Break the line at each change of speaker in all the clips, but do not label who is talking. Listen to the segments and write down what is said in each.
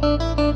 เ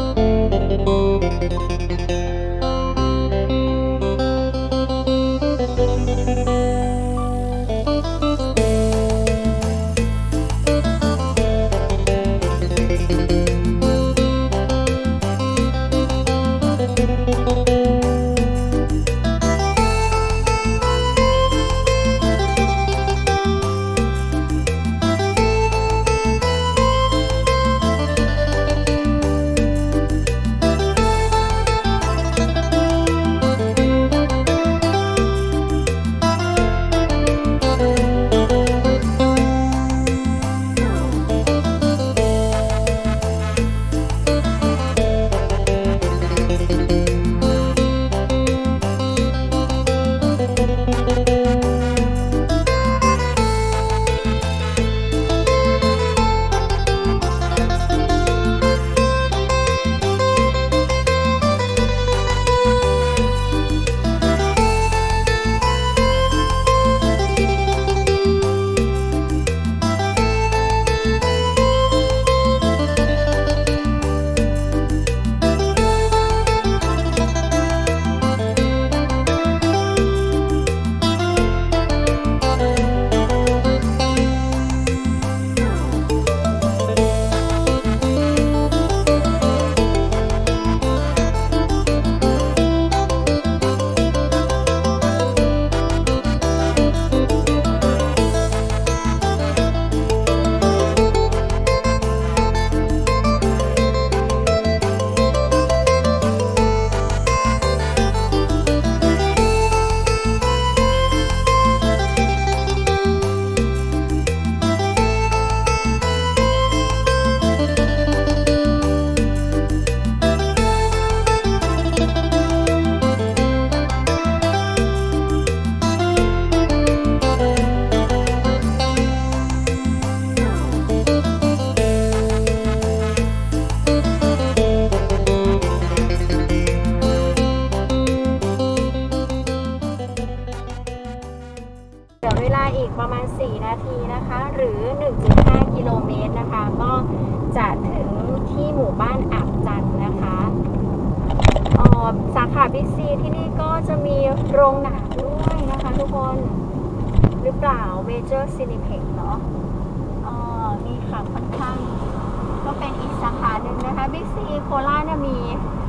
โคราชเนี่ยมี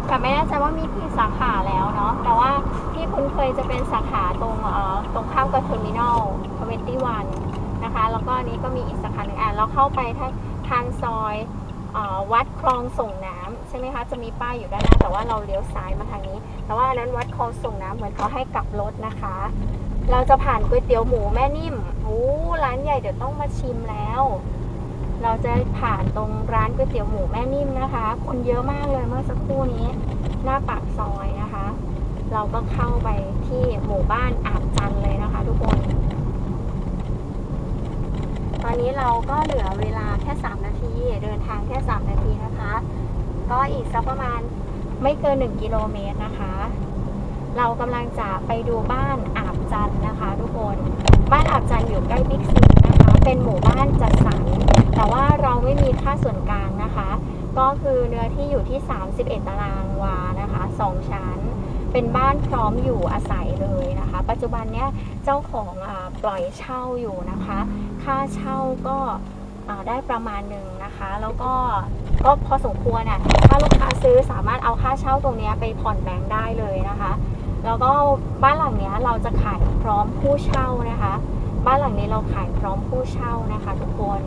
แต่ไม่แน่ใจว่ามีกี่สาขาแล้วเนาะแต่ว่าที่คุณเคยจะเป็นสาขาตรงเอ่อตรงข้ามกับเทอร์มินอลทเวนตี้วันนะคะแล้วก็อันนี้ก็มีอีกสาขาหนึ่งอะเราเข้าไปทางทางซอยเออวัดคลองส่งน้ำใช่ไหมคะจะมีป้ายอยู่ด้านหน้าแต่ว่าเราเลี้ยวซ้ายมาทางนี้ แต่ว่าอันนั้นวัดคลองส่งน้ำเหมือนเขาให้กลับรถนะคะ เราจะผ่านก๋วยเตี๋ยวหมูแม่นิ่มโอ้ร้านใหญ่เดี๋ยวต้องมาชิมแล้ว เราจะผ่านตรงร้านก๋วยเตี๋ยวหมูแม่นิ่มนะคะ คนเยอะมากเลยเมื่อสักครู่นี้ หน้าปากซอยนะคะ เราก็เข้าไปที่หมู่บ้านอาบจันเลยนะคะ ทุกคน ตอนนี้เราก็เหลือเวลาแค่ 3 นาที เดินทางแค่ 3 นาทีนะคะ ก็อีกสักประมาณไม่เกิน 1 กิโลเมตรนะคะ เรากำลังจะไปดูบ้านอาบจันนะคะ ทุกคน บ้านอาบจันอยู่ใกล้บิ๊กซีนะคะ เป็นหมู่บ้านจัดสรร ค่าส่วนกลางนะคะ ก็คือเนื้อที่อยู่ที่ 31 ตารางวานะคะ 2 ชั้น เป็นบ้านพร้อมอยู่อาศัยเลยนะคะ ปัจจุบันเนี้ยเจ้าของอปล่อยเช่าอยู่นะคะ ค่าเช่าก็ได้ประมาณหนึ่งนะคะ แล้วก็ก็พอสมควรอะถ้าลูกค้าซื้อสามารถเอาค่าเช่าตรงนี้ไปผ่อนแบงค์ได้เลยนะคะ แล้วก็บ้านหลังเนี้ยเราจะขายพร้อมผู้เช่านะคะ บ้านหลังนี้เราขายพร้อมผู้เช่านะคะ ทุกคน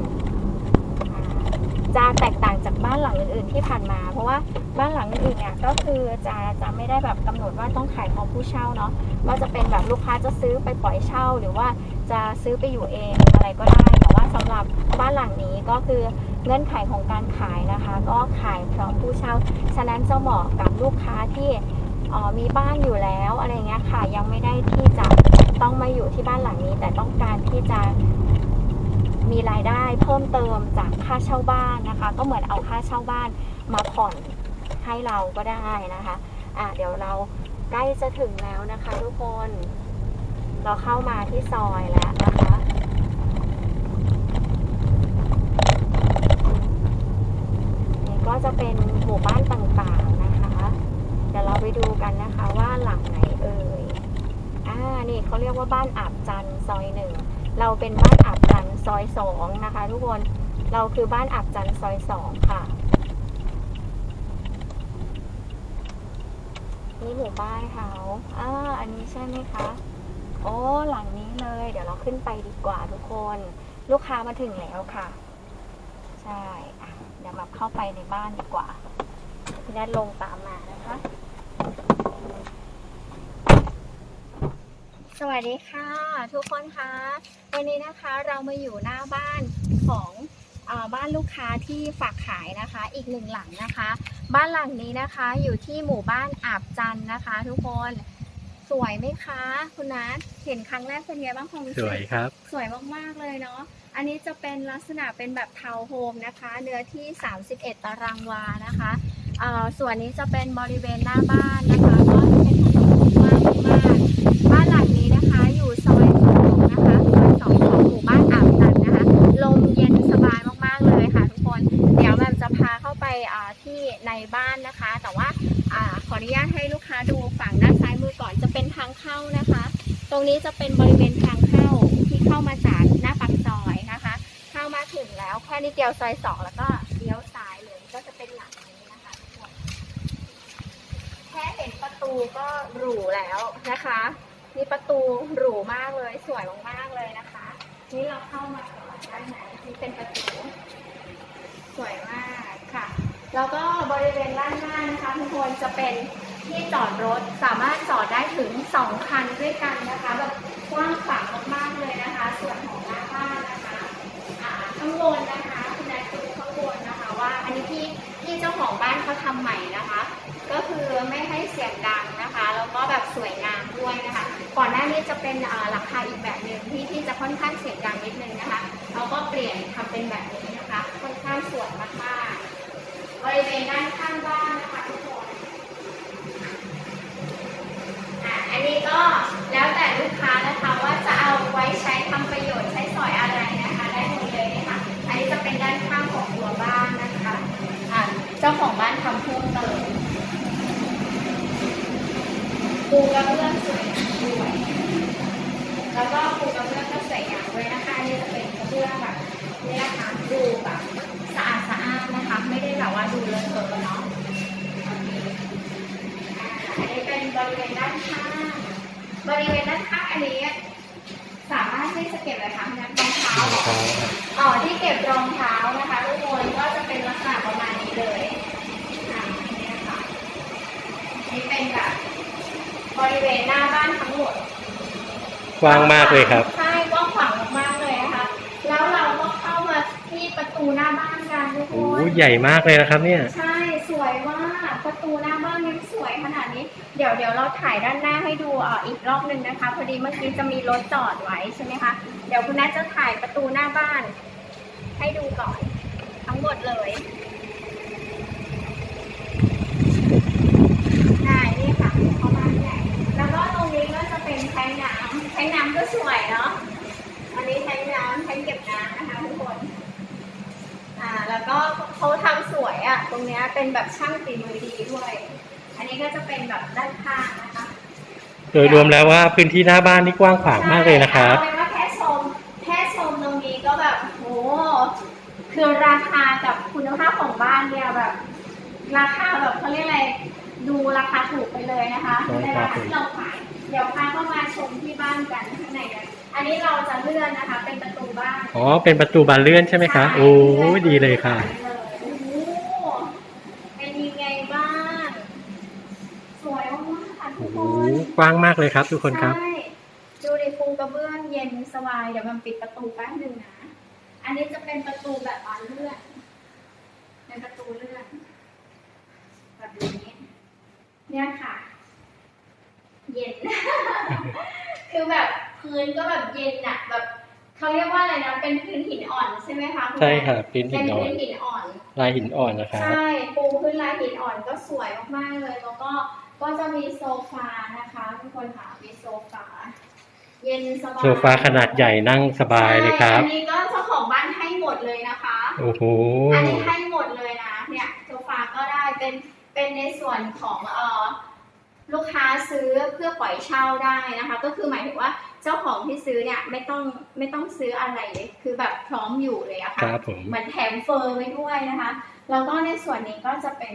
จะแตกต่างจากบ้านหลังอื่นๆที่ผ่านมา เพราะว่าบ้านหลังอื่นๆเนี่ยก็คือจะจะไม่ได้แบบกำหนดว่าต้องขายพร้อมผู้เช่าเนาะก็จะเป็นแบบลูกค้าจะซื้อไปปล่อยเช่า หรือว่าจะซื้อไปอยู่เองอะไรก็ได้แต่ว่าสำหรับบ้านหลังนี้ก็คือเงื่อนไขของการขายนะคะ ก็ขายพร้อมผู้เช่า ฉะนั้นจะเหมาะกับลูกค้าที่อ๋อมีบ้านอยู่แล้วอะไรเงี้ยค่ะยังไม่ได้ที่จะต้องมาอยู่ที่บ้านหลังนี้ แต่ต้องการที่จะ มีรายได้เพิ่มเติมจากค่าเช่าบ้านนะคะ ก็เหมือนเอาค่าเช่าบ้านมาผ่อนให้เราก็ได้นะคะอะเดี๋ยวเราใกล้จะถึงแล้วนะคะ ทุกคน เราเข้ามาที่ซอยแล้วนะคะนี่ก็จะเป็นหมู่บ้านต่างๆนะคะ เดี๋ยวเราไปดูกันนะคะว่าหลังไหนเอ่ยอ่านี่เขาเรียกว่าบ้านอาบจันซอยหนึ่งเราเป็นบ้านอาบ ซอยสองนะคะ ทุกคน เราคือบ้านอาบจันซอยสองค่ะ นี่หมู่บ้านเขาอ่าอันนี้ใช่ไหมคะ โอ้ หลังนี้เลย เดี๋ยวเราขึ้นไปดีกว่าทุกคน ลูกค้ามาถึงแล้วค่ะ ใช่เดี๋ยวมาเข้าไปในบ้านดีกว่าพี่นัทลงตามมานะคะ สวัสดีค่ะ ทุกคนคะวันนี้นะคะเรามาอยู่หน้าบ้านของอาบ้านลูกค้าที่ฝากขายนะคะ อีกหนึ่งหลังนะคะ บ้านหลังนี้นะคะอยู่ที่หมู่บ้านอาบจันทร์นะคะ ทุกคนสวยไหมคะ คุณนัทเห็นครั้งแรกเป็นไงบ้างความรู้
ส
สึก
วยครับ
สวยมากๆเลยเนาะอันนี้จะเป็นลักษณะเป็นแบบทาวน์โฮมนะคะ เนื้อที่ 31 ตารางวานะคะเอ่อส่วนนี้จะเป็นบริเวณหน้าบ้านนะคะก็จะเป็นถนนกว้างมาก ตรงนี้จะเป็นบริเวณทางเข้าที่เข้ามาจากหน้าปากซอยนะคะ เข้ามาถึงแล้วแค่นิดเดียวซอยสองแล้วก็เลี้ยวซ้ายเลยก็จะเป็นหลังนี้นะคะทุกคนแค่เห็นประตูก็หรูแล้วนะคะนี่ประตูหรูมากเลยสวยมากๆเลยนะคะ นี่เราเข้ามาก่อนไหมนี่เป็นประตูสวยมากค่ะ แล้วก็บริเวณด้านหน้านะคะทุกคนจะเป็น ที่จอดรถสามารถจอดได้ถึง 2 คันด้วยกันนะคะแบบกว้างขวางมากๆเลยนะคะ ส่วนของหน้าบ้านนะคะอ่าข้างบนนะคะคุณนายดูข้างบนนะคะว่าอันนี้ที่ที่เจ้าของบ้านเขาทำใหม่นะคะ ก็คือไม่ให้เสียงดังนะคะแล้วก็แบบสวยงามด้วยนะคะ ก่อนหน้านี้จะเป็นราคาอีกแบบหนึ่งที่ที่จะค่อนข้างเสียงดังนิดนึงนะคะเขาก็เปลี่ยนทำเป็นแบบนี้นะคะ ค่อนข้างสวยมากๆบริเวณด้านข้างบ้านนะคะทุกคน
ว้างมากเลยครับ
ใช่กว้างขวางมากๆเลยนะคะแล้วเราก็เข้ามาที่ประตูหน้าบ้านกันทุกค
โอ้
น
ใหญ่มากเลยนะครับ เนี่ย
ใช่สวยมากประตูหน้าบ้านยังสวยขนาดนี้ เดี๋ยวเดี๋ยวเราถ่ายด้านหน้าให้ดูเอ่ออีกรอบหนึ่งนะคะ พอดีเมื่อกี้จะมีรถจอดไว้ใช่ไหมคะเดี๋ยวคุณนัทจะถ่ายประตูหน้าบ้าน ให้ดูก่อน ทั้งหมดเลยได้นี่ค่ะเข้าบ้านใหญ่แล้วก็ตรงนี้ก็จะเป็นแทง น้ำแทงน้ำก็สวยเนาะ อันนี้แทงน้ำแทงเก็บน้ำนะคะทุกคน อ่า แล้วก็เขาทำสวยอะ ตรงเนี้ยเป็นแบบช่างฝีมือดีด้วย อันนี้ก็จะเป็นแบบด้านข้างนะคะ
โดยรวมแล้วว่าพื้นที่หน้าบ้านนี่กว้างขวางมากเลยนะครับ
ใช่เอาเป็นว่าแค่ชมแค่ชมตรงนี้ก็แบบโห คือราคากับคุณภาพของบ้านเนี่ยแบบ ราคาแบบเขาเรียกอะไร ดูราคาถูกไปเลยนะคะ
ใช่
ใน
ครั
รา
บ
คาที่เราขายเดี๋ยวพาเข้ามาชมที่บ้านกันข้างในกันอันนี้เราจะเลื่อนนะคะ เป็นประตูบ้าน
อ๋อ เป็นประตูบานเลื่อนใช่ไหมคะ โอ้ดีเลยค่ะ
โอ้โหเป็นยังไงบ้างสวยมากๆค่ะทุ
โอ้
ก
โห
คน
กว้างมากเลยครับ ทุกคนครับ
ใช่ดูดิปูกระเบื้องเย็นสบายเดี๋ยวมันปิดประตูแป๊บหนึงนะ อันนี้จะเป็นประตูแบบบานเลื่อน เป็นประตูเลื่อนแบบนี้ เนี่ยค่ะ เย็น คือแบบพื้นก็แบบเย็นอะแบบเขาเรียกว่าอะไรนะ เป็นพื้นหินอ่อนใช่ไหมคะณ
ใช่ค่ะพื้นหิ
เป็นน
อ่อ
พื้
น
นหินอ่อน
ลายหินอ่อนนะครับ
ใช่ปูพื้นลายหินอ่อนก็สวยมากๆเลย แล้วก็ก็จะมีโซฟานะคะทุกคนค่ะมีโซฟาเย็นสบาย
โซฟาขนาดใหญ่นั่งสบายเลยครับ
ใช่อันนี้ก็เจ้าของบ้านให้หมดเลยนะคะ
โอ้โห
อันนี้ให้หมดเลยนะ เนี่ยโซฟเป็นในส่วนของเอ่อ ลูกค้าซื้อเพื่อปล่อยเช่าได้นะคะ ก็คือหมายถึงว่าเจ้าของที่ซื้อเนี่ยไม่ต้องไม่ต้องซื้ออะไรเลยคือแบบพร้อมอยู่เลยอะ
ค
ค่ะ
รับผม
เหมือนแถมเฟอร์ไว้ด้วยนะคะแล้วก็ในส่วนนี้ก็จะเป็น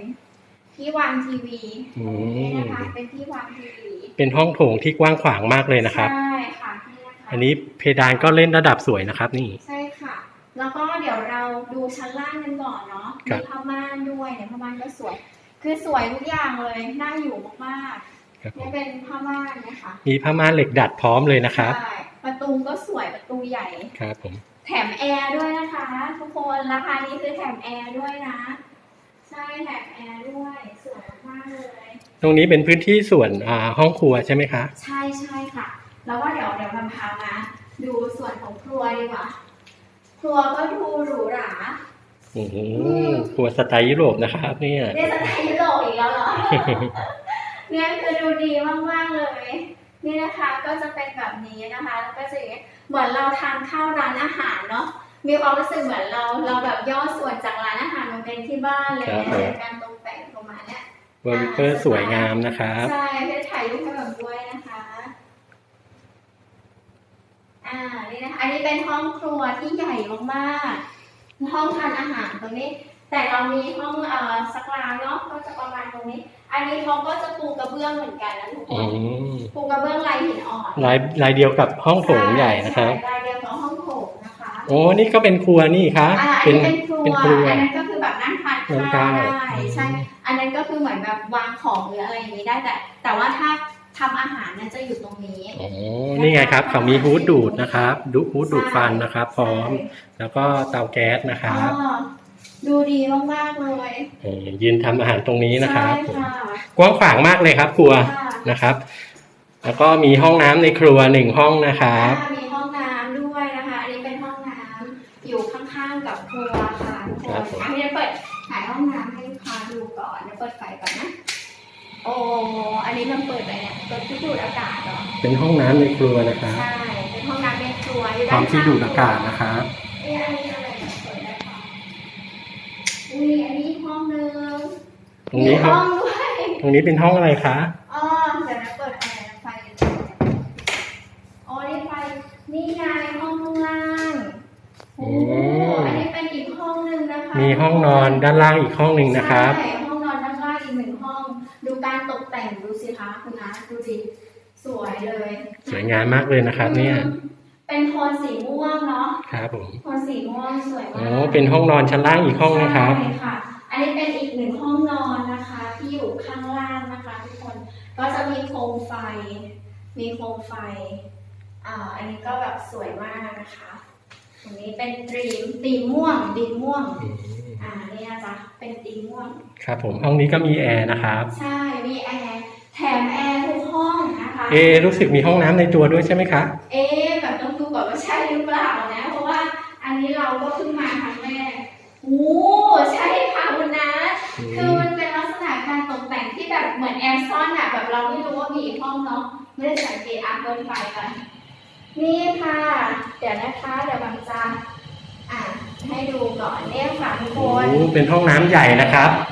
ที่วางทีวี
อื
นี่
ม
นะคะเป็นที่วางทีวี
เป็นห้องโถงที่กว้างขวางมากเลยนะครับ
ใช่ค่ะนี่นะคะ
อันนี้เพดานก็เล่นระดับสวยนะครับ นี่
ใช่ค่ะ แล้วก็เดี๋ยวเราดูชั้นล่างกันก่อนเนาะ
ครั
มี
บ
ผ้าม่านด้วยเนี่ยผ้าม่านก็สวย คือสวยทุกอย่างเลยน่าอยู่มาก
ครับ
ๆ
ผ
นี่
ม
เป็นผ้าม่านนะคะ
มีผ้าม่านเหล็กดัดพร้อมเลยนะครับ
ใช่ประตูก็สวยประตูใหญ่
ครับผม
แถมแอร์ด้วยนะคะทุกคนราคานี้คือแถมแอร์ด้วยนะใช่แถมแอร์ด้วยสวยมากๆเลย
ตรงนี้เป็นพื้นที่ส่วนอ่าห้องครัวใช่ไหมคะ
ใช่ใช่ค่ะ แล้วก็เดี๋ยวเดี๋ยวเราพามาดูส่วนของครัวดีกว่า ครัวก็ดูหรูหรา
โอ้โหครัวสไตล์ยุโรปนะครับเนี่ย
เนี่ยสไตล์ยุโรปอีกแล้วเหรอ เนี่ยคือดูดีมากๆเลย นี่นะคะก็จะเป็นแบบนี้นะคะแล้วก็จะอย่างเงี้ยเหมือนเราทานข้าวร้านอาหารเนาะมีความรู้สึกเหมือนเราเราแบบย่อส่วนจากร้านอาหารมาเป็นที่บ้านเลย
ครับ
นะ
ผม
ในการตกแต่งประมาณเนี้ย
เวอร์วิเปอร์สวยงามนะครับ
ใช่เพื่อถ่ายรูปให้แบบด้วยนะคะอ่านี่นะคะอันนี้เป็นห้องครัวที่ใหญ่มากๆ ห้องทานอาหารตรงนี้ แต่เรามีห้องเอ่อสักลางเนาะก็จะประมาณตรงนี้ อันนี้เขาก็จะปูกระเบื้องเหมือนกันนะทุกค
อื
น
ม
ปูกระเบื้องลายหินอ่อน
ลายลายเดียวกับห้องโถงใหญ่นะครับ
ใช่ลายเดียวกับห้องโถงนะคะ
โอ้นี่ก็เป็นครัวนี่คะ
อ่าอัน
เป็น
นี้เป็นครัว
เป็นครัว
อันนั้นก็คือแบบนั่งทาน
นั่ง
ข้า
ทาน
วได้
อืม
ใช่ อันนั้นก็คือเหมือนแบบวางของหรืออะไรอย่างนี้ได้แต่ แต่ว่าถ้า ทำอาหารเนี่ยจะอยู่ตรงนี้
โอ้นี่ไงครับเขามีฮูดดูดนะครับดูฮูดดูดฟันนะครับ พร้อม แล้วก็เตาแก๊สนะค
อ๋
รับ
อดูดีมากๆเลย
เอ่อยืนทำอาหารตรงนี้นะครับ
ใช่ค่ะ
กว้างขวางมากเลยครับ ครัว
ค่ะ
นะครับ แล้วก็มีห้องน้ำในครัวหนึ่งห้องนะครับ
อ่ามีห้องน้ำด้วยนะคะอันนี้เป็นห้องน้ำอยู่ข้างๆกับครัวค่ะทุกค
ครั
น
บผม
อันนี้เปิดถ่ายห้องน้ำให้ลูกค้าดูก่อนเดี๋ยวเปิดไฟก่อนนะ โอ้อันนี้มันเปิดไปเนี่ยเปิดที่ดูดอากาศเหรอ
เป็นห้องน้ำในครัวนะครับ
ใช่เป็นห้องน้ำในครัวอยู่
พร้
ด้า
อนม
ข้าง
ที่ดูดอากาศนะครับ
เอ้ยอันนี้อะไรเนี่ยเปิดได้ปะอุ้ยอันนี้ห้องนึง
ตรงนี้
มี
ห้
ห้
อ
องงด้วย
ตรงนี้เป็นห้องอะไรคะ
อ๋อเดี๋ยวนะเปิดอะไรนะไฟอ๋อนี่ไฟนี่ไงห้องข้างล่างโอ้โหอันนี้เป็นอีกห้องหนึ่งนะคะ
มีห้องนอนด้านล่างอีกห้องหนึ่งนะครับ
ใช่ห้องนอนด้านล่างอีกหนึ่งห้อง ดูการตกแต่งดูสิคะคุณนะดูดิส วยเลย
สวยงามมากเลยนะครับ เนี่ย
เป็นโทนสีม่วงเนาะ
ครับผม
โทนสีม่วงสวยมาก
โอ้เป็นห้องนอนชั้นล่างอีกห้องนะครับ
ใช่ค่ะ อันนี้เป็นอีกหนึ่งห้องนอนนะคะ ที่อยู่ข้างล่างนะคะ ทุกคนก็จะมีโคมไฟ มีโคมไฟอ่าอันนี้ก็แบบสวยมากนะคะตรงนี้เป็นตรีมตีมม่วงตีมม่วง
อืม
อ่านี่นะจ๊ะเป็นตีมม่วง
ครับผมห้องนี้ก็มีแอร์นะครับ
ใช่มีแอร์ แถมแอร์ทุกห้องนะคะ
เอะรู้สึกมีห้องน้ำในตัวด้วยใช่ไหมคะ
เอ๊ะแบบต้องดูก่อนว่าใช่หรือเปล่านะ เพราะว่าอันนี้เราก็เพิ่งมาครั้งแรกโอ้ใช่ค่ะคุณนัท
อื
คือ
ม
มันเป็นลักษณะการตกแต่งที่แบบเหมือนแอร์ซ่อนอะแบบเราไม่รู้ว่ามีอีกห้องเนาะไม่ได้สังเกตอะเปิดไฟกันนี่ค่ะ เดี๋ยวนะคะเดี๋ยวบางจะอะให้ดูก่อนเนี่ยค่ะทุกค
โอ้
น
เป็นห้องน้ำใหญ่นะครับ
ใช่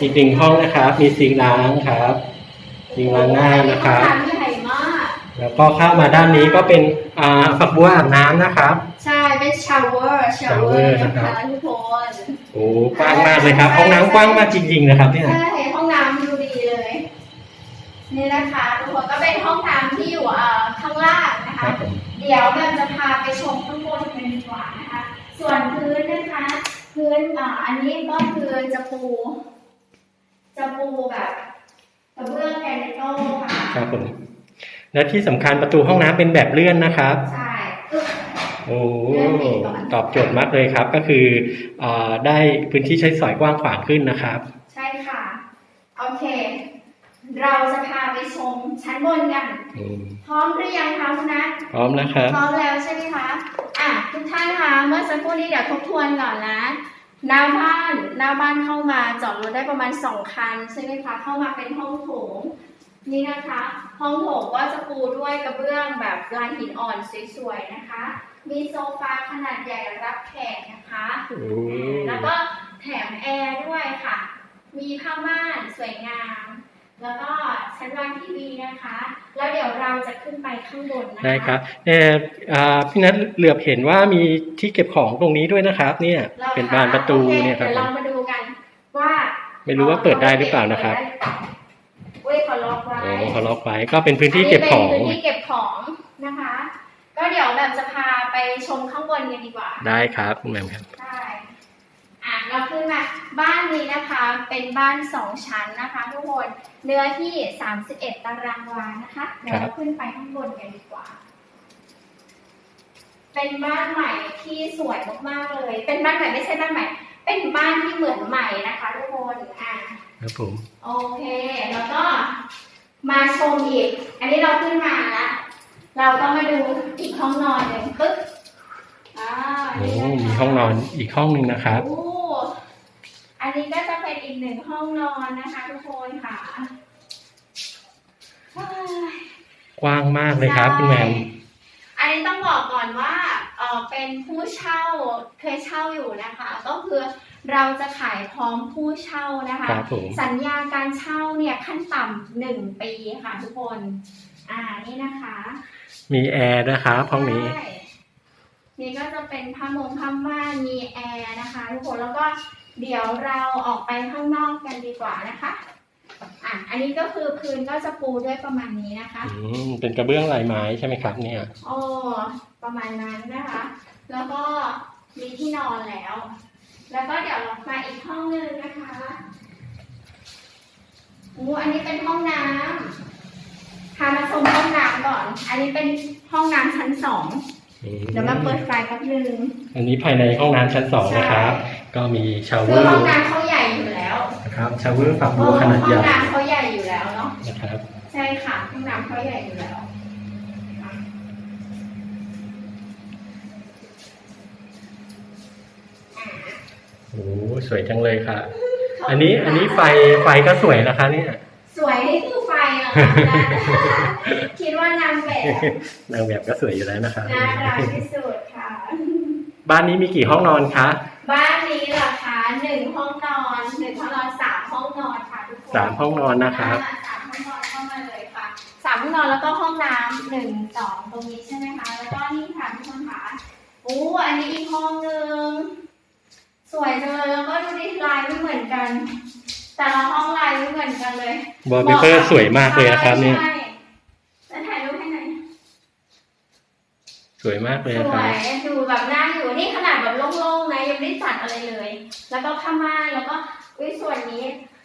อีกหนึ่งห้องนะครับ มีซิงค์ล้างครับซิงค์ล้างหน้านะครับ
ห้องน้ำใหญ่มาก
แล้วก็เข้ามาด้านนี้ก็เป็นอ่าฝักบัวอาบน้ำนะครับ
ใช่ เป็นชาวเวอร์ชาวเวอ
shower
ร์
นะ
นะครับ คะทุกคน
โอ้กว้างมากเลยครับห้องน้ำกว้างมากจริง ๆ นะครับเนี่ย
ใช่ห้องน้ำดูดีเลย นี่นะคะทุกคนก็เป็นห้องน้ำที่อยู่เอ่อข้างล่างนะ
ครั
คะ
บผม
เดี๋ยวแบบจะพาไปชมข้างบนกันดีกว่านะคะ ส่วนพื้นนะคะ พื้นอ่าอันนี้ก็คือจะปู จะปูแบบกระเบื้องแกรนิโต้ค่ะ
ครับผม และที่สำคัญประตูห้องน้ำเป็นแบบเลื่อนนะครับ
ใช่อึ๊บ
โอ้
เลื่อนปิดก่อน
ตอบโจทย์มากเลยครับ ก็คืออ่าได้พื้นที่ใช้สอยกว้างขวางขึ้นนะครับ
ใช่ค่ะ โอเค เราจะพาไปชมชั้นบนกัน
อืม
พร้อมหรือยังคะคุณนัท
พร้อมนะครับ
พร้อมแล้วใช่ไหมคะ อะ ทุกท่านคะ เมื่อสักครู่นี้เดี๋ยวทบทวนก่อนนะ หน้าบ้านหน้าบ้านเข้ามาจอดรถได้ประมาณสองคันใช่ไหมคะเข้ามาเป็นห้องโถงนี่นะคะ ห้องโถงก็จะปูด้วยกระเบื้องแบบลายหินอ่อนสวยๆนะคะ มีโซฟาขนาดใหญ่รับแขกนะคะ
โอ้
แล้วก็แถมแอร์ด้วยค่ะ มีผ้าม่านสวยงาม แล้วก็ชั้นวางทีวีนะคะ แล้วเดี๋ยวเราจะขึ้นไปข้างบนนะคะ
ได้ครับเอ่ออ่าพี่นัทเหลือบเห็นว่ามีที่เก็บของตรงนี้ด้วยนะครับ เนี่ย
ร
เป็นบานประตู
โอค
เนี่ยครับ
เดี๋ยวเรามาดูกันว่า
ไม่รู้ว่าเปิดได้หรือเปล่านะครับ
เปิดได้หรือเปล่าเว้ยขอล็อกไว้
โอ้เขาล็อกไว้ก็เป็นพื้นที่เก็บของ
นนี้เป็นพื้นที่เก็บของนะคะ ก็เดี๋ยวแบบจะพาไปชมข้างบนกันดีกว่า
ได้ครับคุณแหม่มครับ
ใช่ อะเราขึ้นมา บ้านนี้นะคะเป็นบ้านสองชั้นนะคะทุกคนเนื้อที่ 31 ตารางวานะคะเดี๋ยว
ครั
เรา
บ
ขึ้นไปข้างบนกันดีกว่า เป็นบ้านใหม่ที่สวยมากๆเลย เป็นบ้านใหม่ไม่ใช่บ้านใหม่ เป็นบ้านที่เหมือนใหม่นะคะทุกคนอะ
ครับผม
โอเค แล้วก็มาชมอีก อันนี้เราขึ้นมาแล้วเราก็มาดูอีกห้องนอนหนึ่งปึ๊บอ่า
โอ้
นี่นะคะ
มีห้องนอนอีกห้องหนึ่งนะครับ
โอ้ อันนี้ก็จะเป็นอีกหนึ่งห้องนอนนะคะทุกคนค่ะเฮ้ย
กว้างมากเลยครับคุณแหม่ม
อันนี้ต้องบอกก่อนว่าเออเป็นผู้เช่าเคยเช่าอยู่นะคะ ก็คือเราจะขายพร้อมผู้เช่านะคะ
ครับผม
สัญญาการเช่าเนี่ยขั้นต่ำหนึ่งปีค่ะทุกคน อ่านี่นะคะ
มีแอร์นะครับห้องนี้
ใช่นี่ก็จะเป็นผ้ามงผ้าม่านมีแอร์นะคะทุกคนแล้วก็ เดี๋ยวเราออกไปข้างนอกกันดีกว่านะคะ อะ อันนี้ก็คือพื้นก็จะปูด้วยประมาณนี้นะคะ
อืมเป็นกระเบื้องลายไม้ใช่ไหมครับ เนี่ย
โอ้ประมาณนั้นนะคะ แล้วก็มีที่นอนแล้ว แล้วก็เดี๋ยวเรามาอีกห้องหนึงนะคะโอ้อันนี้เป็นห้องน้ำพามาชมห้องน้ำก่อน อันนี้เป็นห้องน้ำชั้นสอง
อืม
เดี๋ยวมาเปิดไฟแป๊บนึง
อันนี้ภายในห้องน้ำชั้นสองนะครับ ก็มีชาวเว
คือ
อ
ห้อง
ร์
น้ำเขาใหญ่อยู่แล้ว
นะครับชาวเวอร์ฝักบัวขนาด
ห้
ให
อง
ญ่
น้ำเขาใหญ่อยู่แล้วเนาะ
นะครับ
ใช่ค่ะห้องน้ำเขาใหญ่อยู่แล้ว
โอ้โหสวยจังเลยค่ะ อันนี้อันนี้ไฟไฟก็สวยนะคะเนี่ย
สวยนี่คือไฟเหรอคะคิดว่านางแบบ
นางแบบก็สวยอยู่แล้วนะครับ
น่ารักที่สุดค่ะ
บ้านนี้มีกี่ห้องนอนคะ
บ้านนี้เหรอคะหนึ่งห้องนอนหนึ่งห้องนอนสามห้องนอนค่ะทุกคน
สามห้องนอนนะครับ
อ่าสามห้องนอนเข้ามาเลยค่ะสามห้องนอนแล้วก็ห้องน้ำหนึ่งสองตรงนี้ใช่ไหมคะ แล้วก็นี่ค่ะทุกคนค่ะโอ้อันนี้อีกห้องหนึ่งสวยจังเลยแล้วก็ดูดิลายไม่เหมือนกัน แต่ละห้องลายไม่เหมือนกันเลย
วอลเปเปอร์สวยมากเลยนะครับเนี่ย
ใช่จะถ่ายรูปให้หน่อย
สวยมากเลย
ส
นะค
ว
รับ
ยดูแบบน่าอยู่นี่ขนาดแบบโล่งๆนะยังไม่ได้จัดอะไรเลย แล้วก็ผ้าม่านแล้วก็อุ้ยส่วนนี้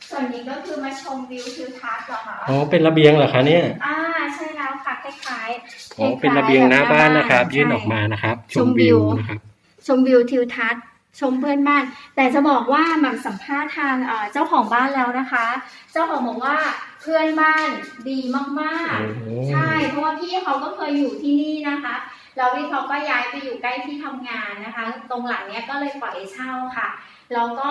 ส่วนนี้ก็คือมาชมวิวทิวทัศน์เหรอคะ
อ๋อ เป็นระเบียงเหรอคะเนี่ย
อ่าใช่แล้วค่ะคล้ายๆ
อ๋อ เป็นระเบียงหน้าบ้านนะครับ ยื่นออกมานะครับ ชมวิวนะครับ
ชมวิวทิวทัศน์ ชมเพื่อนบ้าน แต่จะบอกว่าหม่ำสัมภาษณ์ทางเอ่อเจ้าของบ้านแล้วนะคะ เจ้าของบอกว่าเพื่อนบ้านดีมาก
โอ้โห
ๆใช่ เพราะว่าพี่เขาก็เคยอยู่ที่นี่นะคะแล้วพี่เขาก็ย้ายไปอยู่ใกล้ที่ทำงานนะคะ ตรงหลังเนี้ยก็เลยปล่อยเช่าค่ะแล้วก็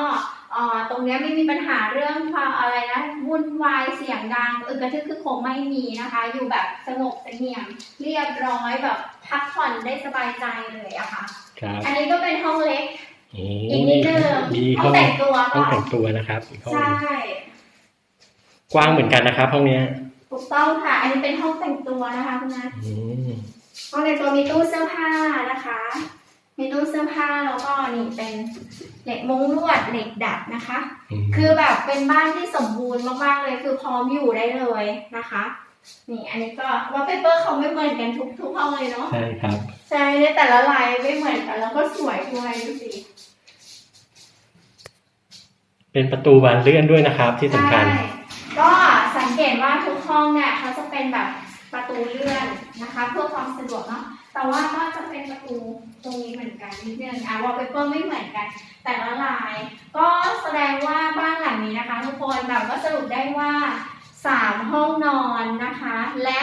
เอ่อตรงเนี้ยไม่มีปัญหาเรื่องความอะไรนะวุ่นวายเสียงดังอึกกระทึกคือคงไม่มีนะคะ อยู่แบบสงบเสงี่ยมเรียบร้อยแบบพักผ่อนได้สบายใจเลยอะค่ะ
ครับ
อันนี้ก็เป็นห้องเล็ก
โอ้
อีกนิดนึง
มี
ห้
ห้
อ
องง
แต่งตัว
ห้อง
ก็
แต่งตัวนะครับอีกห้อง
ใช่
กว้างเหมือนกันนะครับห้องเนี้ย
ถูกต้องค่ะ อันนี้เป็นห้องแต่งตัวนะคะคุณนัท
อืม
ห้องแต่งตัวมีตู้เสื้อผ้านะคะ มีตู้เสื้อผ้าแล้วก็นี่เป็นเหล็กมุ้งลวดเหล็กดัดนะคะ
ม
คือแบบเป็นบ้านที่สมบูรณ์มากๆเลย คือพร้อมอยู่ได้เลยนะคะ นี่อันนี้ก็ว่าเปเปอร์เขาไม่เหมือนกันทุกทุกห้องเลยเนาะ
ใช่ครับ
ใช่ในแต่ละลายไม่เหมือนกันแล้วก็สวยด้วยดูสิ
เป็นประตูบานเลื่อนด้วยนะครับ ที่สำคัญ
ใช่ก็สังเกตว่าทุกห้องเนี่ยเขาจะเป็นแบบประตูเลื่อนนะคะเพื่อความสะดวกเนาะแต่ว่าก็จะเป็นประตูตรงนี้เหมือนกันนิดนึงอะวอลเปเปอร์ไม่เหมือนกัน แต่ละลาย ก็แสดงว่าบ้านหลังนี้นะคะทุกคนแบบก็สรุปได้ว่าสามห้องนอนนะคะ และ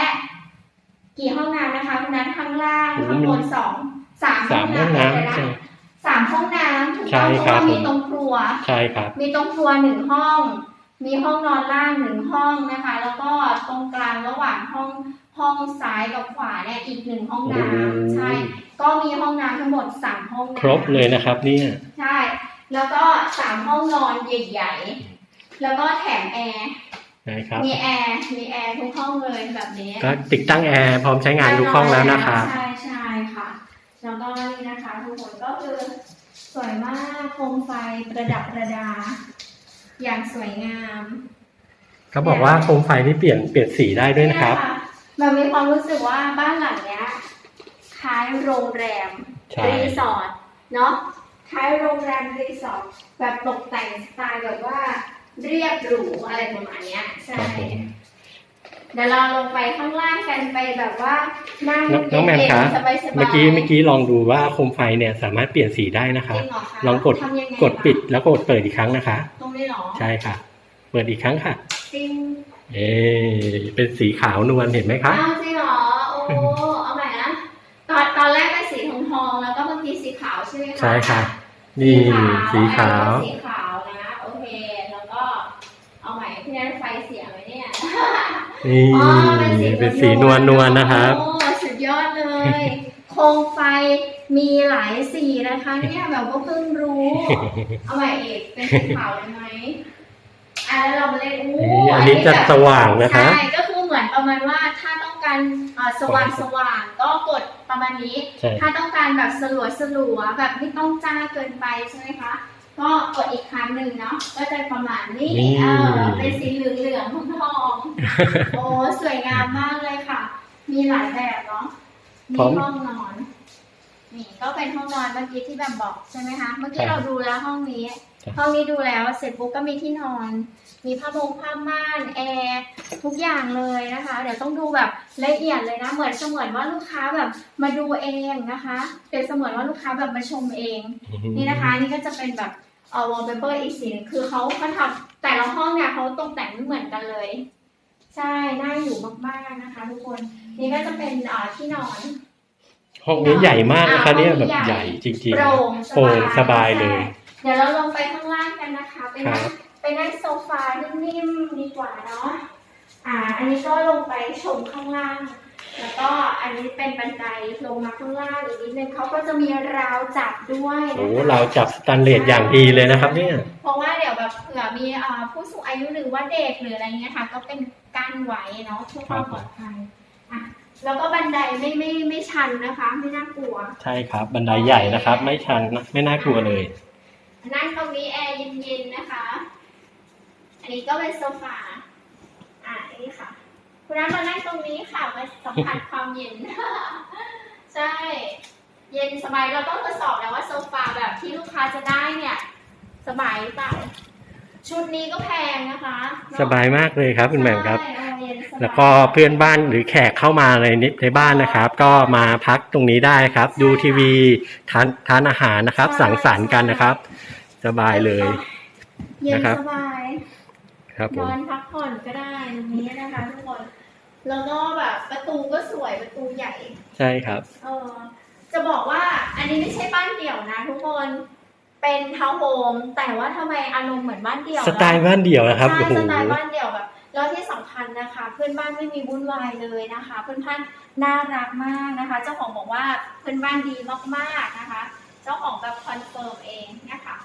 กี่ห้องน้ำนะคะคุณนั้นข้างล่าง
โอ้โห
ข้างบนสองสาม
สามห้องน้ำ
เลยนะ
ใช่
สามห้องน้ำถูก
ใช่
ต้องเพ
ครั
ราะ
บ
ว่ามี
ผม
ตรงครัว
ใช่ครับ
มีตรงครัวหนึ่งห้อง มีห้องนอนล่างหนึ่งห้องนะคะ แล้วก็ตรงกลางระหว่างห้องห้องซ้ายกับขวาเนี่ยอีกหนึ่งห้องน้
โอ้โหำ
ใช่ ก็มีห้องน้ำทั้งหมดสามห้องน้ำ
ครบเลยนะครับ เนี่ย
ใช่ แล้วก็สามห้องนอนใหญ่แล้วก็แถมแอร์
นะครับ
มีแอร์มีแอร์ทุกห้องเลยแบบนี้
ก็ติดตั้งแอร์พร้อมใช้งานทุกห้องแล้วนะครับ
ใช่ใช่ค่ะ แล้วก็นี่นะคะทุกคนก็คือสวยมากโคมไฟประดับประดา อย่างสวยงาม
เขาบอกว่าโคมไฟนี่เปลี่ยนเปลี่ยนสีได้ด้วยนะครับ
เยมันมีความรู้สึกว่าบ้านหลังเนี้ยคล้ายโรงแรม
ใช่
รีสอร์ทเนาะคล้ายโรงแรมรีสอร์ทแบบตกแต่งสไตล์แบบว่าเรียบหรูอะไรประมาณเนี้ยใช่
ครับผม
เดี๋ยวเราลงไปข้างล่างกันไปแบบว่านั่ง
น้องน้องแมมคะ
สบายๆ
เมื่อกี้เมื่อกี้ลองดูว่าโคมไฟเนี่ยสามารถเปลี่ยนสีได้นะ
จ
คะ
ริงเหรอคะ
ลองกด
ทำยังไง
กดปิด
คะ
แล้วก็กดเปิดอีกครั้งนะคะ
ตรงนี้เหรอ
ใช่ค่ะ เปิดอีกครั้งค่ะ
จริง
เอ๊เป็นสีขาวนวลเห็นไหมคะ
อ้าวจริงเหรอโอ้เอาใหม่นะตอนตอนแรกเป็นสีทองทองๆแล้วก็เมื่อกี้สีขาวใช่ไหมคะ
ใช่ค่ะ นี่สีขาว
อันนี้เป็นสีขาวนะ โอเค แล้วก็เอาใหม่พี่นัทไฟเสียไหมเนี่ย
นี่
อ๋อ
เป็นสีนวลนวลๆนะครับ
โอ้สุดยอดเลย โคมไฟมีหลายสีนะคะ เนี่ยแบบว่าเพิ่งรู้ เอาใหม่อีกเป็นสีขาวเลยไหมอะแล้วเรามาเล่นอู้
นี่อันนี้จะสว่างนะคะ
ใช่ก็คือเหมือนประมาณว่าถ้าต้องการอ่าสว่างสว่างก็กดประมาณนี้
ใช่
ถ้าต้องการแบบสลัวสลัวๆแบบไม่ต้องจ้าเกินไปใช่ไหมคะ ก็กดอีกครั้งหนึ่งเนาะก็จะประมาณนี้
นี่
เออเป็นสีเหลืองเหลืองๆทองๆโอ้สวยงามมากเลยค่ะ มีหลายแบบเนาะมี
พร้อม
ห้องนอน นี่ก็เป็นห้องนอนเมื่อกี้ที่แบบบอกใช่ไหมคะเมื่อกี้
ใช่
เราดูแล้วห้องนี้
ใช่
ห้องนี้ดูแล้วเสร็จปุ๊บก็มีที่นอน มีผ้าบงผ้าม่านแอร์ทุกอย่างเลยนะคะ เดี๋ยวต้องดูแบบละเอียดเลยนะ เหมือนเสมือนว่าลูกค้าแบบมาดูเองนะคะเปรียบเสมือนว่าลูกค้าแบบมาชมเอง นี่นะคะนี่ก็จะเป็นแบบ เอ่อ wallpaper อีกสีหนึงคือเขาเขาทำแต่ละห้องเนี่ยเขาตกแต่งไม่เหมือนกันเลย ใช่น่าอยู่มากๆนะคะ ทุกคนนี่ก็จะเป็นเอ่อที่นอน
ห้องนี้ใหญ่มากนะคะ
อ่า
เนี่ย
ห้องนี้
แบบ
ใหญ่
ใหญ่จริง
โปร่ง
ๆโปร่งสบายเลย
ใช่เดี๋ยวเราลงไปข้างล่างกันนะคะไปนั่ง
ครับ
ไปนั่งโซฟานิ่มๆดีกว่าเนาะอ่า อันนี้ก็ลงไปชมข้างล่าง แล้วก็อันนี้เป็นบันไดลงมาข้างล่างอีกนิดนึงเขาก็จะมีราวจับด้วยนะคะ
โอ้เราจับสแตนเลสอย่างดีเลยนะครับเนี่ย
เพราะว่าเดี๋ยวแบบเผื่อมีเอ่อผู้สูงอายุหรือว่าเด็กหรืออะไรเงี้ยค่ะ ก็เป็นกั้นไว้เนาะเพื่อความปลอดภัยอะแล้วก็บันไดไม่ไม่ไม่ชันนะคะ ไม่น่ากลัว
ใช่ครับ บันไดใหญ่นะครับ ไม่ชันนะไม่น่ากลัวเลย
นั่งตรงนี้แอร์เย็นๆนะคะ อันนี้ก็เป็นโซฟา อะนี่ค่ะ คุณน้ามานั่งตรงนี้ค่ะมาสัมผัสความเย็น ใช่ เย็นสบายเราต้องทดสอบแล้วว่าโซฟาแบบที่ลูกค้าจะได้เนี่ย สบายหรือเปล่าชุดนี้ก็แพงนะคะเนอะ
สบายมากเลยครับคุณแหม่มครับ
ใช่เออเย็นสบาย
แล้วก็เพื่อนบ้านหรือแขกเข้ามาในนิในบ้านนะครับ ก็มาพักตรงนี้ได้ครับ ดูทีวีทานทานอาหารนะครับ สังสรรค์กันนะครับ สบายเลย
เย็น
นะครับ
สบาย
ครับผ
น
ม
อนพักผ่อนก็ได้ตรงนี้นะคะทุกคน แล้วก็แบบประตูก็สวยประตูใหญ่
ใช่ครับ
เออจะบอกว่าอันนี้ไม่ใช่บ้านเดี่ยวนะ ทุกคนเป็นทาวน์โฮมแต่ว่าทำไมอารมณ์เหมือนบ้านเดี่ยว
สไตล์บ้านเดี่ยวนะครับ
ใช่
โอ้โห
สไตล์บ้านเดี่ยวแบบ แล้วที่สำคัญนะคะ เพื่อนบ้านไม่มีวุ่นวายเลยนะคะ เพื่อนบ้านน่ารักมากนะคะ เจ้าของบอกว่าเพื่อนบ้านดีมากๆนะคะ เจ้าของแบบคอนเฟิร์มเองเนี่ยค่ะ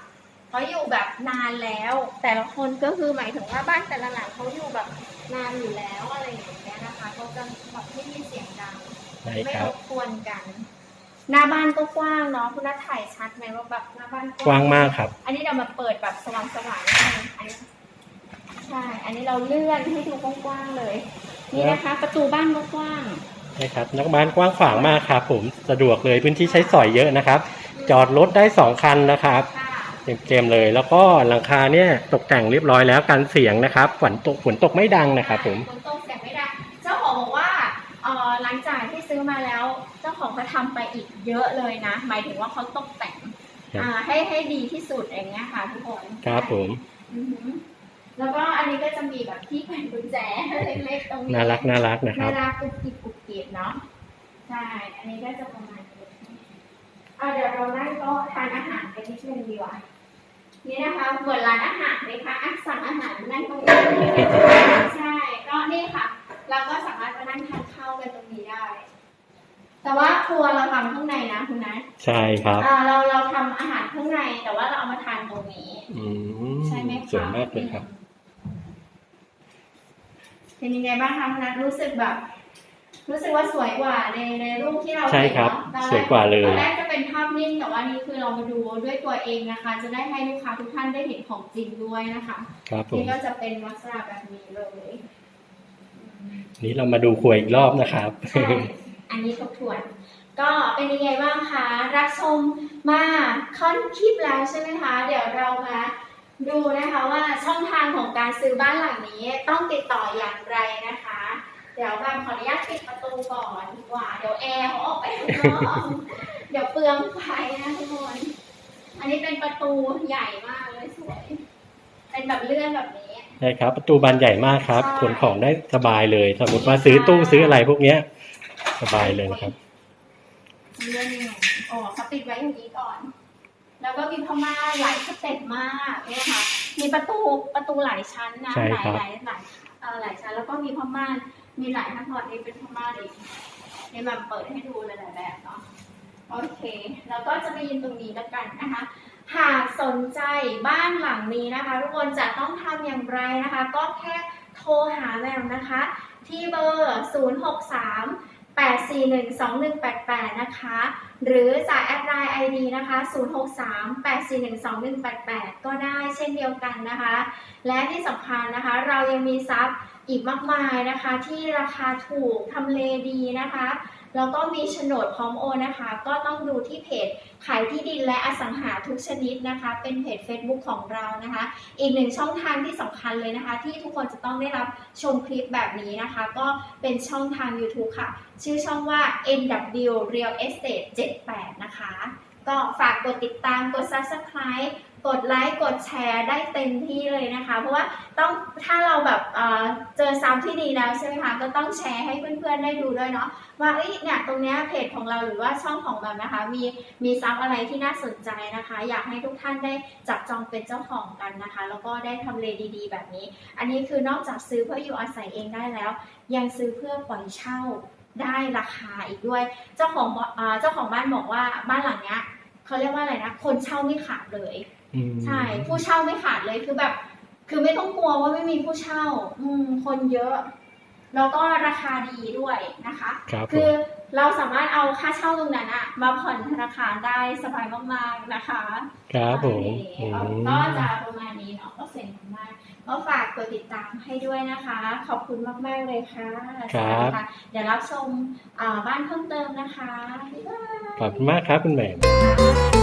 เขาอยู่แบบนานแล้ว แต่ละคนก็คือหมายถึงว่าบ้านแต่ละหลังเขาอยู่แบบนานอยู่แล้วอะไรอย่างเงี้ยนะคะเขาจะแบบไม่มีเสียงดัง
ใช่
ไม่
ครั
ร
บ
บกวนกัน หน้าบ้านก็กว้างเนาะคุณนัทถ่ายชัดไหมว่าแบบหน้าบ้าน
กว้างมากครับ
อันนี้เดี๋ยวมาเปิดแบบสว่างสว่างๆนิดนึงอันนี้ใช่ อันนี้เราเลื่อนให้ดูกว้างๆเลย นี่นะคะ ประตูบ้านก็กว้าง
ใช่ครับนักบ้านกว้างขวางมากครับผมสะดวกเลยพื้นที่ใช้สอยเยอะนะครับ จอดรถได้สองคันนะครับ
ค่ะ
เต็มๆเลย แล้วก็หลังคาเนี่ยตกแต่งเรียบร้อยแล้วกันเสียงนะครับฝนตกฝนตกไม่ดังนะครับผม
ฝนตกเสียงไม่ดังเจ้าของบอกว่าเอ่อหลังจากที่ซื้อมาแล้ว เจ้าของเขาทำไปอีกเยอะเลยนะ หมายถึงว่าเขาตกแต่ง
ครับ
อ่าให้ให้ดีที่สุดอย่างเงี้ยค่ะทุกคน
ครับผม
อือหือแล้วก็อันนี้ก็จะมีแบบที่แขวนกุญแจเล็กๆตรงนี้
น่ารักน่ารักนะค
น่า
รับ
รักกุบกิบกุบกิบเนาะใช่อันนี้ก็จะประมาณนี้เอาเดี๋ยวเรานั่งโต๊ะทานอาหารกันนิดนึงดีกว่า นี่นะคะเหมือนร้านอาหารเลยค่ะอักสั่งอาหารนั่งตรงนี้ใช่ก็นี่ค่ะ เราก็สามารถมานั่งทานข้าวกันตรงนี้ได้ แต่ว่าครัวเราทำข้างในนะคุณนะ
ใช่ครับ
เราเราทำอาหารข้างในแต่ว่าเราเอามาทานตรงนี้
อื
ใช่ไหมคะ
สวยมากเลยครับ
เป็นยังไงบ้างคะคุณนัทรู้สึกแบบ รู้สึกว่าสวยกว่าในในรูปที่เรา
ใช่
เห็น
ครับ
เนาะตอนแร
สวยกว่าเลย
ตอนแรกจะเป็นภาพนิ่งแต่ว่านี่คือเรามาดูด้วยตัวเองนะคะ จะได้ให้ลูกค้าทุกท่านได้เห็นของจริงด้วยนะคะ
ครับผม
นี่ก็จะเป็นลักษณะแบบนี้เลย
นี้เรามาดูครัวอีกรอบนะครับ
ใช่อันนี้ทบทวน ก็เป็นยังไงบ้างคะรับชมมาค่อนคลิปแล้วใช่ไหมคะเดี๋ยวเรามาดูนะคะว่าช่องทางของการซื้อบ้านหลังนี้ต้องติดต่ออย่างไรนะคะ เดี๋ยวบางขออนุญาตปิดประตูก่อนดีกว่า เดี๋ยวแอร์เขาออกไปข้างนอกเดี๋ยวเปลืองไฟนะทุกคน อันนี้เป็นประตูใหญ่มากเลยสวย เป็นแบบเลื่อนแบบนี้
ใช่ครับ ประตูบานใหญ่มากครับ
ใช่
ขนของได้สบายเลย สมมติว่าซื้อตู้ซื้ออะไรพวกเนี้ย สบายเลยนะครับ
เลื่อนยังไงอ๋อเขาปิดไว้อย่างนี้ก่อน แล้วก็มีพม่านหลายสเต็ปมากเนี่ยค่ะ มีประตูประตูหลายชั้นนะ
ใช่
หลาย
ครับ
หลายหลายเอ่อหลายชั้นแล้วก็มีพม่าน มีหลายขั้นตอนนี้เป็นพม่านอีกเนี่ยมันเปิดให้ดูหลายๆแบบเนาะโอเค แล้วก็จะไปยืนตรงนี้แล้วกันนะคะ หากสนใจบ้านหลังนี้นะคะ ทุกคนจะต้องทำอย่างไรนะคะ ก็แค่โทรหาแววนะคะ ที่เบอร์ 063 8412188 นะคะ หรือจากแอดไลน์ ID นะคะ 063 8412188 ก็ได้เช่นเดียวกันนะคะ และที่สำคัญนะคะ เรายังมีซับอีกมากมายนะคะ ที่ราคาถูกทำเลดีนะคะ แล้วก็มีโฉนดพร้อมโอนนะคะ ก็ต้องดูที่เพจขายที่ดินและอสังหาทุกชนิดนะคะ เป็นเพจ Facebook ของเรานะคะ อีกหนึ่งช่องทางที่สำคัญเลยนะคะ ที่ทุกคนจะต้องได้รับชมคลิปแบบนี้นะคะ ก็เป็นช่องทาง YouTube ค่ะ ชื่อช่องว่า NW Real Estate 78 นะคะ ก็ฝากกดติดตามกด Subscribe กดไลค์กดแชร์ได้เต็มที่เลยนะคะ เพราะว่าต้องถ้าเราแบบเเจอซ้ำที่ดีแล้วใช่ไหมคะก็ต้องแชร์ให้เพื่อนๆได้ดูด้วยเนาะว่าเอ้ยเนี่ยตรงเนี้ยเพจของเราหรือว่าช่องของเรานะคะ มีมีซับอะไรที่น่าสนใจนะคะ อยากให้ทุกท่านได้จับจองเป็นเจ้าของกันนะคะ แล้วก็ได้ทำเลดีๆ แบบนี้ อันนี้คือนอกจากซื้อเพื่ออยู่อาศัยเองได้แล้ว ยังซื้อเพื่อปล่อยเช่าได้ราคาอีกด้วย เจ้าของเจ้าของบ้านบอกว่าบ้านหลังเนี้ยเขาเรียกว่าอะไรนะ คนเช่าไม่ขาดเลย ใช่ ผู้เช่าไม่ขาดเลยคือแบบ คือไม่ต้องกลัวว่าไม่มีผู้เช่า อืม คนเยอะ แล้วก็ราคาดีด้วยนะคะ
ครับผ
คือ
ม
เราสามารถเอาค่าเช่าตรงนั้นอะมาผ่อนธนาคารได้สบายมากๆนะคะ
ครับผม
ใช่
อืม
ก็จะประมาณนี้เนาะก็เซ็นมากก็ฝากกดติดตามให้ด้วยนะคะ ขอบคุณมาก ๆ เลยค่ะ
ครับ
สวัสดีค่ะเดี๋ยวรับชมอ่าบ้านเพิ่มเติมนะคะบ๊ายบาย
ขอบคุณมากครับคุณแหม่ม
ค่ะ